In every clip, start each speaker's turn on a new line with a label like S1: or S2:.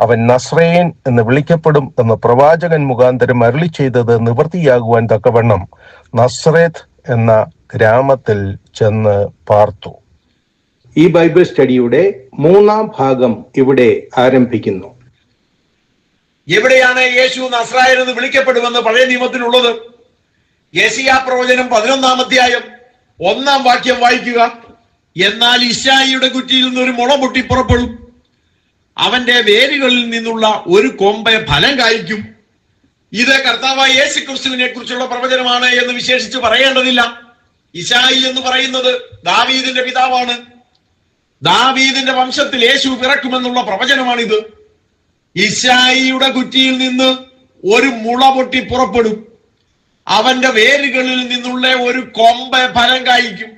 S1: അവൻ നസ്രയൻ എന്ന് വിളിക്കപ്പെടും എന്ന് പ്രവാചകൻ മുഖാന്തരം അരുളി ചെയ്തത് നിവൃത്തിയാകുവാൻ തക്കവണ്ണം നസ്രേത് എന്ന ഗ്രാമത്തിൽ ചെന്ന് പാർത്തു.
S2: ഈ ബൈബിൾ സ്റ്റഡിയുടെ മൂന്നാം ഭാഗം ഇവിടെ ആരംഭിക്കുന്നു.
S3: എവിടെയാണ് യേശു നസ്രായൻ എന്ന് വിളിക്കപ്പെടുമെന്ന് പഴയ നിയമത്തിലുള്ളത്? യേശിയാ പ്രവചനം പതിനൊന്നാം അധ്യായം ഒന്നാം വാക്യം വായിക്കുക. എന്നാൽ ഇഷായിയുടെ കുറ്റിയിൽ നിന്ന് ഒരു മുളം പൊട്ടി പുറപ്പെടും. അവന്റെ വേരുകളിൽ നിന്നുള്ള ഒരു കൊമ്പ ഫലം കായ്ക്കും. ഇത് കർത്താവായ യേശു ക്രിസ്തുവിനെ കുറിച്ചുള്ള പ്രവചനമാണ് എന്ന് വിശേഷിച്ച് പറയേണ്ടതില്ല. ഇശായി എന്ന് പറയുന്നത് ദാവീദിന്റെ പിതാവാണ്. ദാവീദിന്റെ വംശത്തിൽ യേശു പിറക്കുമെന്നുള്ള പ്രവചനമാണിത്. ഇശായിയുടെ കുറ്റിയിൽ നിന്ന് ഒരു മുള പൊട്ടി പുറപ്പെടും. അവന്റെ വേരുകളിൽ നിന്നുള്ള ഒരു കൊമ്പ ഫലം കായ്ക്കും.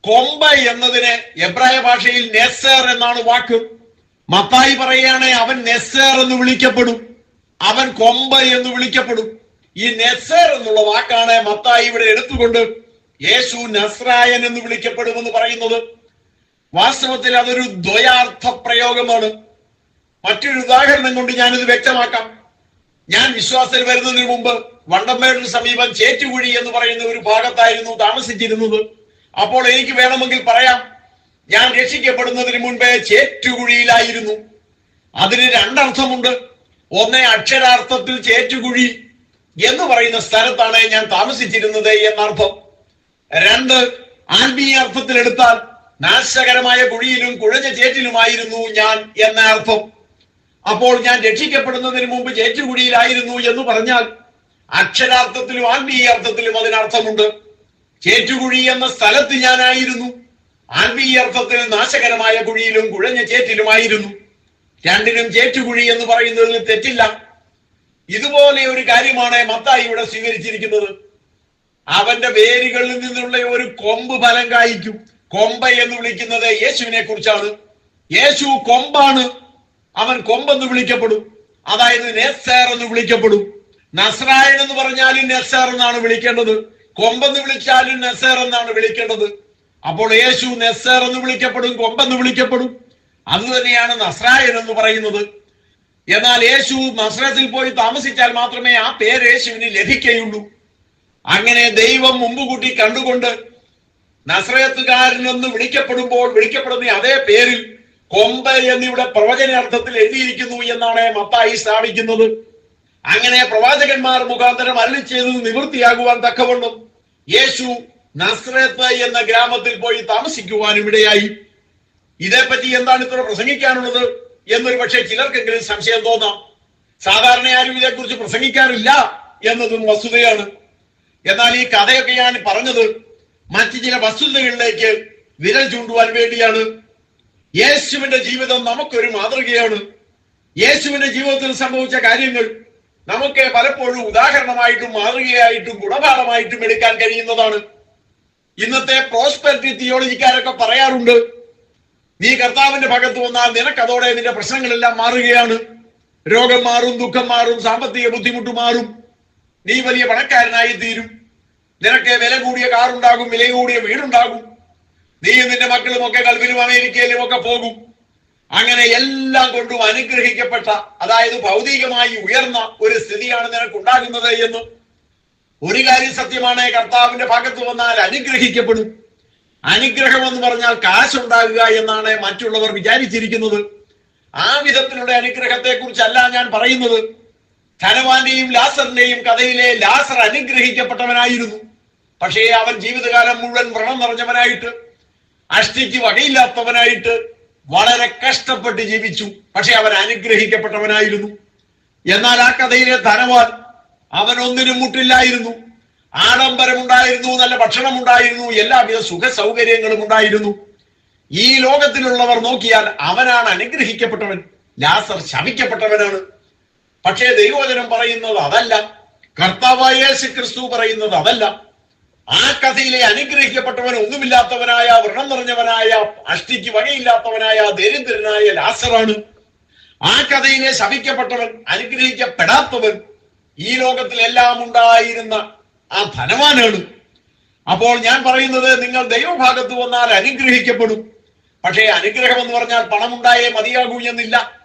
S3: കൊമ്പ എന്നതിന് എബ്രായ ഭാഷയിൽ നെസർ എന്നാണ് വാക്ക്. മത്തായി പറയുകയാണെ അവൻ നെസേർ എന്ന് വിളിക്കപ്പെടും. അവൻ കൊമ്പ എന്ന് വിളിക്കപ്പെടും. ഈ നെസേർ എന്നുള്ള വാക്കാണ് മത്തായി ഇവിടെ എടുത്തുകൊണ്ട് യേശു നസ്രായൻ എന്ന് വിളിക്കപ്പെടുമെന്ന് പറയുന്നത്. വാസ്തവത്തിൽ അതൊരു ദ്വയാർത്ഥ പ്രയോഗമാണ്. മറ്റൊരു ഉദാഹരണം കൊണ്ട് ഞാനിത് വ്യക്തമാക്കാം. ഞാൻ വിശ്വാസത്തിൽ വരുന്നതിന് മുമ്പ് വണ്ടമ്പേടിന് സമീപം ചേറ്റുകുഴി എന്ന് പറയുന്ന ഒരു ഭാഗത്തായിരുന്നു താമസിച്ചിരുന്നത്. അപ്പോൾ എനിക്ക് വേണമെങ്കിൽ പറയാം. ഞാൻ രക്ഷിക്കപ്പെടുന്നതിന് മുൻപേ ചേറ്റുകുഴിയിലായിരുന്നു. അതിന് രണ്ടർത്ഥമുണ്ട്. ഒന്ന് അക്ഷരാർത്ഥത്തിൽ ചേറ്റുകുഴി എന്ന് പറയുന്ന സ്ഥലത്താണ് ഞാൻ താമസിച്ചിരുന്നത് എന്നർത്ഥം. രണ്ട് ആത്മീയ അർത്ഥത്തിലെടുത്താൽ നാശകരമായ കുഴിയിലും കുഴഞ്ഞ ചേറ്റിലുമായിരുന്നു ഞാൻ എന്ന അർത്ഥം. അപ്പോൾ ഞാൻ രക്ഷിക്കപ്പെടുന്നതിന് മുമ്പ് ചേറ്റുകുഴിയിലായിരുന്നു എന്ന് പറഞ്ഞാൽ അക്ഷരാർത്ഥത്തിലും ആത്മീയ അർത്ഥത്തിലും അതിനർത്ഥമുണ്ട്. ചേറ്റുകുഴി എന്ന സ്ഥലത്ത് ഞാനായിരുന്നു. ആത്മീയ അർത്ഥത്തിൽ നാശകരമായ കുഴിയിലും കുഴഞ്ഞ ചേറ്റിലുമായിരുന്നു. രണ്ടിനും ചേറ്റുകുഴി എന്ന് പറയുന്നതിൽ തെറ്റില്ല. ഇതുപോലെ ഒരു കാര്യമാണ് മത്തായി ഇവിടെ സ്വീകരിച്ചിരിക്കുന്നത്. അവന്റെ വേരുകളിൽ നിന്നുള്ള ഒരു കൊമ്പ് ഫലം കായ്ക്കും. കൊമ്പ എന്ന് വിളിക്കുന്നത് യേശുവിനെ കുറിച്ചാണ്. യേശു കൊമ്പാണ്. അവൻ കൊമ്പെന്ന് വിളിക്കപ്പെടും. അതായത് നെസ്സേർ എന്ന് വിളിക്കപ്പെടും. നസ്രായൻ എന്ന് പറഞ്ഞാലും നെസ്സേർ എന്നാണ് വിളിക്കേണ്ടത്. കൊമ്പെന്ന് വിളിച്ചാലും നെസ്സേർ എന്നാണ് വിളിക്കേണ്ടത്. അപ്പോൾ യേശു നെസ്സർ എന്ന് വിളിക്കപ്പെടും കൊമ്പെന്ന് വിളിക്കപ്പെടും. അത് തന്നെയാണ് നസ്രായൻ എന്ന് പറയുന്നത്. എന്നാൽ യേശു നസ്രത്തിൽ പോയി താമസിച്ചാൽ മാത്രമേ ആ പേര് യേശുവിന് ലഭിക്കുകയുള്ളൂ അങ്ങനെ ദൈവം മുമ്പ് കൂട്ടി കണ്ടുകൊണ്ട് നസ്രയത്തുകാരൻ എന്ന് വിളിക്കപ്പെടുമ്പോൾ വിളിക്കപ്പെടുന്ന അതേ പേരിൽ കൊമ്പ് എന്നിവിടെ പ്രവചനാർത്ഥത്തിൽ എഴുതിയിരിക്കുന്നു എന്നാണ് മത്തായി സ്ഥാപിക്കുന്നത്. അങ്ങനെ പ്രവാചകന്മാർ മുഖാന്തരം അരളി ചെയ്തത് നിവൃത്തിയാകുവാൻ തക്കവണ്ണം യേശു നസ്രത്ത് എന്ന ഗ്രാമത്തിൽ പോയി താമസിക്കുവാൻ ഇവിടെയായി. ഇതേപ്പറ്റി എന്താണ് ഇത്ര പ്രസംഗിക്കാനുള്ളത്? എന്നൊരു പക്ഷേ ചിലർക്കെങ്കിലും സംശയം തോന്നാം. സാധാരണ ആരും ഇതേക്കുറിച്ച് പ്രസംഗിക്കാറില്ല എന്നതും വസ്തുതയാണ്. എന്നാൽ ഈ കഥയൊക്കെ ഞാൻ പറഞ്ഞത് മറ്റു ചില വസ്തുതകളിലേക്ക് വിരൽ ചൂണ്ടുവാൻ വേണ്ടിയാണ്. യേശുവിന്റെ ജീവിതം നമുക്കൊരു മാതൃകയാണ്. യേശുവിന്റെ ജീവിതത്തിൽ സംഭവിച്ച കാര്യങ്ങൾ നമുക്ക് പലപ്പോഴും ഉദാഹരണമായിട്ടും മാതൃകയായിട്ടും ഗുണപാഠമായിട്ടും എടുക്കാൻ കഴിയുന്നതാണ്. ഇന്നത്തെ പ്രോസ്പെരിറ്റി തിയോളജിക്കാരൊക്കെ പറയാറുണ്ട് നീ കർത്താവിന്റെ ഭാഗത്ത് വന്നാൽ നിനക്കതോടെ നിന്റെ പ്രശ്നങ്ങളെല്ലാം മാറുകയാണ്. രോഗം മാറും ദുഃഖം മാറും സാമ്പത്തിക ബുദ്ധിമുട്ട് മാറും. നീ വലിയ പണക്കാരനായി തീരും. നിനക്ക് വില കൂടിയ കാറുണ്ടാകും വില കൂടിയ വീടുണ്ടാകും. നീയും നിന്റെ മക്കളും ഒക്കെ ഗൾഫിലും അമേരിക്കയിലും ഒക്കെ പോകും. അങ്ങനെ എല്ലാം കൊണ്ടും അനുഗ്രഹിക്കപ്പെട്ട അതായത് ഭൗതികമായി ഉയർന്ന ഒരു സ്ഥിതിയാണ് നിനക്ക് ഉണ്ടാകുന്നത് എന്ന് ഒരു കാര്യം സത്യമാണ് കർത്താവിന്റെ ഭാഗത്ത് വന്നാൽ അനുഗ്രഹിക്കപ്പെടും. അനുഗ്രഹം എന്ന് പറഞ്ഞാൽ കാശുണ്ടാകുക എന്നാണ് മറ്റുള്ളവർ വിചാരിച്ചിരിക്കുന്നത്. ആ വിധത്തിലുള്ള അനുഗ്രഹത്തെ കുറിച്ചല്ല ഞാൻ പറയുന്നത്. ധനവാന്റെയും ലാസറിന്റെയും കഥയിലെ ലാസർ അനുഗ്രഹിക്കപ്പെട്ടവനായിരുന്നു. പക്ഷേ അവൻ ജീവിതകാലം മുഴുവൻ വ്രണം നിറഞ്ഞവനായിട്ട് അഷ്ടിക്ക് വകയില്ലാത്തവനായിട്ട് വളരെ കഷ്ടപ്പെട്ട് ജീവിച്ചു. പക്ഷെ അവൻ അനുഗ്രഹിക്കപ്പെട്ടവനായിരുന്നു. എന്നാൽ ആ കഥയിലെ ധനവാൻ അവൻ ഒന്നിനും മുട്ടില്ലായിരുന്നു. ആഡംബരമുണ്ടായിരുന്നു നല്ല ഭക്ഷണം ഉണ്ടായിരുന്നു എല്ലാവിധ സുഖ സൗകര്യങ്ങളും ഉണ്ടായിരുന്നു. ഈ ലോകത്തിലുള്ളവർ നോക്കിയാൽ അവനാണ് അനുഗ്രഹിക്കപ്പെട്ടവൻ ലാസർ ശവിക്കപ്പെട്ടവനാണ് പക്ഷേ ദൈവോചനം പറയുന്നത് അതല്ല കർത്താവായ യേശു ക്രിസ്തു പറയുന്നത് അതല്ല. ആ കഥയിലെ അനുഗ്രഹിക്കപ്പെട്ടവൻ ഒന്നുമില്ലാത്തവനായ വ്രണം നിറഞ്ഞവനായ അഷ്ടിക്ക് വകയില്ലാത്തവനായ ദരിദ്രനായ ലാസറാണ്. ആ കഥയിലെ ശവിക്കപ്പെട്ടവൻ അനുഗ്രഹിക്കപ്പെടാത്തവൻ ഈ ലോകത്തിൽ എല്ലാം ഉണ്ടായിരുന്ന ആ ധനവാനാണ്. അപ്പോൾ ഞാൻ പറയുന്നത് നിങ്ങൾ ദൈവഭാഗത്ത് വന്നാൽ അനുഗ്രഹിക്കപ്പെടും. പക്ഷേ അനുഗ്രഹം എന്ന് പറഞ്ഞാൽ പണമുണ്ടായേ മതിയാകൂ എന്നില്ല.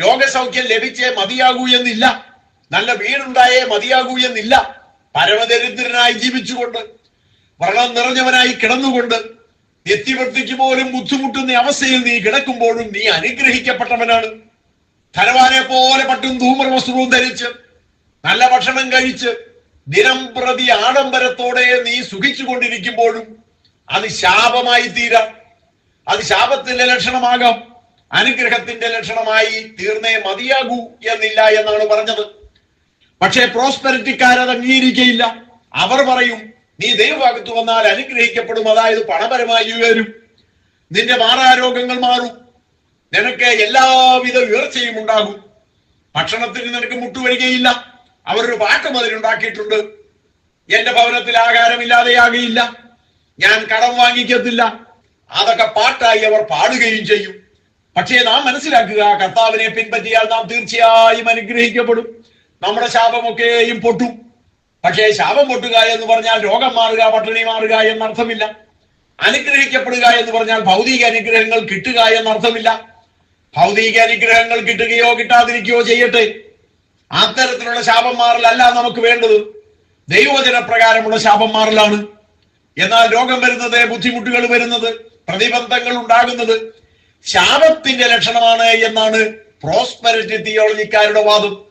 S3: രോഗസൗഖ്യം ലഭിച്ചേ മതിയാകൂ എന്നില്ല. നല്ല വീടുണ്ടായേ മതിയാകൂ എന്നില്ല. പരമദരിദ്രനായി ജീവിച്ചുകൊണ്ട് വ്രണം നിറഞ്ഞവനായി കിടന്നുകൊണ്ട് നിത്യവൃത്തിക്ക് പോലും ബുദ്ധിമുട്ടുന്ന അവസ്ഥയിൽ നീ കിടക്കുമ്പോഴും നീ അനുഗ്രഹിക്കപ്പെട്ടവനാണ്. ധനവാനെ പോലെ പട്ടും ധൂമർ വസ്ത്രവും ധരിച്ച് നല്ല ഭക്ഷണം കഴിച്ച് ദിനം പ്രതി ആഡംബരത്തോടെ നീ സുഖിച്ചു കൊണ്ടിരിക്കുമ്പോഴും അത് ശാപമായി തീരാം. അത് ശാപത്തിന്റെ ലക്ഷണമാകാം. അനുഗ്രഹത്തിന്റെ ലക്ഷണമായി തീർന്നേ മതിയാകൂ എന്നില്ല എന്നാണ് പറഞ്ഞത്. പക്ഷേ പ്രോസ്പെരിറ്റിക്കാരത് അംഗീകരിക്കയില്ല. അവർ പറയും നീ ദൈവഭാഗത്ത് വന്നാൽ അനുഗ്രഹിക്കപ്പെടും അതായത് പണപരമായി ഉയരും. നിന്റെ മാറാരോഗങ്ങൾ മാറും. നിനക്ക് എല്ലാവിധ ഉയർച്ചയും ഉണ്ടാകും. ഭക്ഷണത്തിന് നിനക്ക് മുട്ടുവരികയില്ല. അവരൊരു പാട്ട് അതിലുണ്ടാക്കിയിട്ടുണ്ട് എന്റെ ഭവനത്തിൽ ആഹാരമില്ലാതെയാകയില്ല ഞാൻ കടം വാങ്ങിക്കത്തില്ല. അതൊക്കെ പാട്ടായി അവർ പാടുകയും ചെയ്യും. പക്ഷേ നാം മനസ്സിലാക്കുക കർത്താവിനെ പിൻപറ്റിയാൽ നാം തീർച്ചയായും അനുഗ്രഹിക്കപ്പെടും. നമ്മുടെ ശാപമൊക്കെയും പൊട്ടും. പക്ഷേ ശാപം പൊട്ടുക എന്ന് പറഞ്ഞാൽ രോഗം മാറുക പട്ടിണി മാറുക എന്നർത്ഥമില്ല. അനുഗ്രഹിക്കപ്പെടുക എന്ന് പറഞ്ഞാൽ ഭൗതിക അനുഗ്രഹങ്ങൾ കിട്ടുക എന്നർത്ഥമില്ല. ഭൗതിക അനുഗ്രഹങ്ങൾ കിട്ടുകയോ കിട്ടാതിരിക്കുകയോ ചെയ്യട്ടെ. അത്തരത്തിലുള്ള ശാപം മാറലല്ല നമുക്ക് വേണ്ടത്. ദൈവവചന പ്രകാരമുള്ള ശാപം മാറലാണ് എന്നാൽ രോഗം വരുന്നത് ബുദ്ധിമുട്ടുകൾ വരുന്നത് പ്രതിബന്ധങ്ങൾ ഉണ്ടാകുന്നത് ശാപത്തിന്റെ ലക്ഷണമാണ് എന്നാണ് പ്രോസ്പെരിറ്റി തിയോളജിക്കാരുടെ വാദം.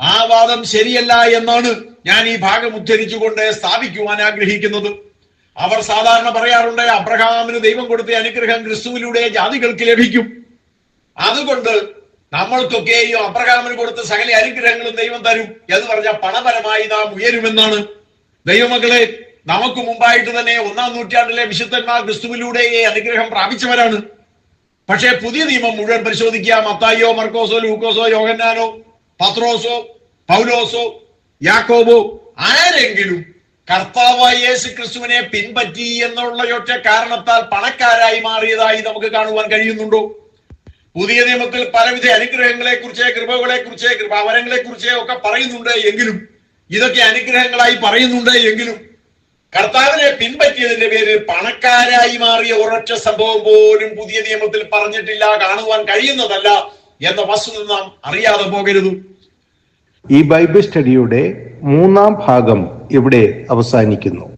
S3: ആ വാദം ശരിയല്ല എന്നാണ് ഞാൻ ഈ ഭാഗം ഉദ്ധരിച്ചുകൊണ്ട് സ്ഥാപിക്കുവാൻ ആഗ്രഹിക്കുന്നത്. അവർ സാധാരണ പറയാറുണ്ട് അബ്രഹാമിന് ദൈവം കൊടുത്ത അനുഗ്രഹം ക്രിസ്തുവിലൂടെ ജാതികൾക്ക് ലഭിക്കും. അതുകൊണ്ട് നമ്മൾക്കൊക്കെയും അബ്രഹാമിന് കൊടുത്ത സകല അനുഗ്രഹങ്ങളും ദൈവം തരും എന്ന് പറഞ്ഞ പണപരമായി നാം ഉയരുമെന്നാണ്. ദൈവമക്കളെ നമുക്ക് മുമ്പായിട്ട് തന്നെ ഒന്നാം നൂറ്റാണ്ടിലെ വിശുദ്ധന്മാർ ക്രിസ്തുവിലൂടെ ഈ അനുഗ്രഹം പ്രാപിച്ചവരാണ്. പക്ഷേ പുതിയ നിയമം മുഴുവൻ പരിശോധിക്കുക. മത്തായിയോ മർക്കോസോ ലൂക്കോസോ യോഹന്നാനോ പത്രോസോ പൗലോസോ യാക്കോബോ ആരെങ്കിലും കർത്താവായ യേശു ക്രിസ്തുവിനെ പിൻപറ്റി എന്നുള്ള ഒറ്റ കാരണത്താൽ പണക്കാരായി മാറിയതായി നമുക്ക് കാണുവാൻ കഴിയുന്നുണ്ടോ? പുതിയ നിയമത്തിൽ പലവിധ അനുഗ്രഹങ്ങളെ കുറിച്ച് കൃപകളെ കുറിച്ച് കൃപാവരങ്ങളെ കുറിച്ച് ഒക്കെ പറയുന്നുണ്ട് എങ്കിലും ഇതൊക്കെ അനുഗ്രഹങ്ങളായി പറയുന്നുണ്ട് എങ്കിലും കർത്താവിനെ പിൻപറ്റിയതിന്റെ പേരിൽ പണക്കാരായി മാറിയ ഒരൊറ്റ സംഭവം പോലും പുതിയ നിയമത്തിൽ പറഞ്ഞിട്ടില്ല കാണുവാൻ കഴിയുന്നതല്ല എന്ന വസ്തുത നാം അറിയാതെ പോകരുത്.
S2: ഈ ബൈബിൾ സ്റ്റഡിയുടെ മൂന്നാം ഭാഗം ഇവിടെ അവസാനിക്കുന്നു.